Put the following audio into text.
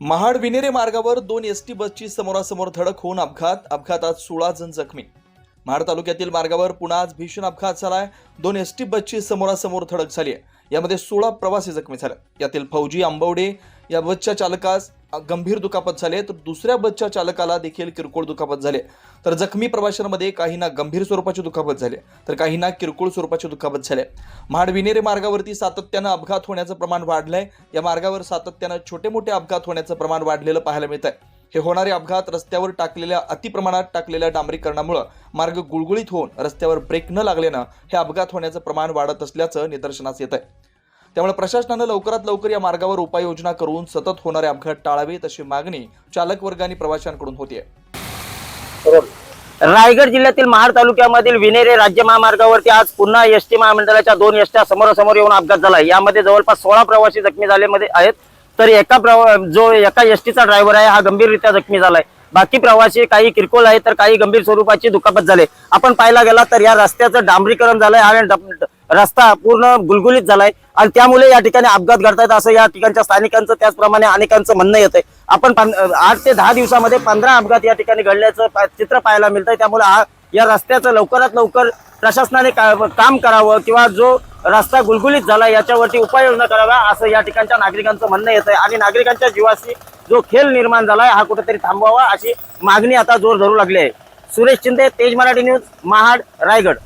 महाड विनेरे मार्गावर दोन S T बसची समोरासमोर धडक होऊन अपघात. अपघातात सोळा जण जखमी. महाड तालुक्यातील मार्गावर पुन्हा आज भीषण अपघात झालाय. दोन एस टी बसची समोरासमोर धडक झाली आहे. यामध्ये सोळा प्रवासी जखमी झाले. यातील फौजी आंबवडे या बसच्या चालकास गंभीर दुखापत झाले तर दुसऱ्या बसच्या चालकाला देखील किरकोळ दुखापत झाले तर जखमी प्रवाशांमध्ये काहींना गंभीर स्वरूपाची दुखापत झाली तर काहींना किरकोळ स्वरूपाची दुखापत झाले महाड विनेरे मार्गावरती सातत्यानं अपघात होण्याचं प्रमाण वाढलंय. या मार्गावर सातत्यानं छोटे मोठे अपघात होण्याचं प्रमाण वाढलेलं पाहायला मिळत आहे हे होणारे अपघात रस्त्यावर टाकलेल्या अतिप्रमाणात टाकलेल्या डांबरीकरणामुळं मार्ग गुळगुळीत होऊन रस्त्यावर ब्रेक न लागल्यानं हे अपघात होण्याचं प्रमाण वाढत असल्याचं निदर्शनास येत आहे त्यामुळे प्रशासनानं लवकरात लवकर या मार्गावर उपाययोजना करून सतत होणारे अपघात टाळावेत अशी मागणी चालक वर्ग आणि प्रवाशांकडून होतीये. रायगड जिल्ह्यातील महाड तालुक्यामधील विनेरे राज्य महामार्गावरती आज पुन्हा एसटी महामंडळाच्या दोन एसट्या समोरासमोर येऊन अपघात झाला. यामध्ये जवळपास सोळा प्रवासी जखमी झाले आहेत. तर एका प्रवा जो एका एसटीचा ड्रायव्हर आहे हा गंभीररित्या जखमी झालाय. बाकी प्रवासी काही किरकोळ आहेत तर काही गंभीर स्वरूपाची दुखापत झाले. आपण पाहायला गेला तर या रस्त्याचं डांबरीकरण झालंय आणि रस्ता पूर्ण गुलगुलीत झालाय आणि त्यामुळे या ठिकाणी अपघात घडतायत असं या ठिकाणच्या स्थानिकांचं त्याचप्रमाणे अनेकांचं म्हणणं येतंय. आपण पं- आठ ते दहा दिवसामध्ये पंधरा अपघात या ठिकाणी घडल्याचं चित्र पाहायला मिळतंय. त्यामुळे हा या रस्त्याचं लवकरात लवकर प्रशासनाने का- काम करावं किंवा जो रस्ता गुलगुलीत झाला याच्यावरती उपाययोजना कराव्या असं या ठिकाणच्या नागरिकांचं म्हणणं येत आहे आणि नागरिकांच्या जीवाशी जो खेळ निर्माण झालाय हा कुठेतरी थांबवावा अशी मागणी आता जोर धरू लागली आहे. सुरेश शिंदे तेज मराठी न्यूज महाड रायगड.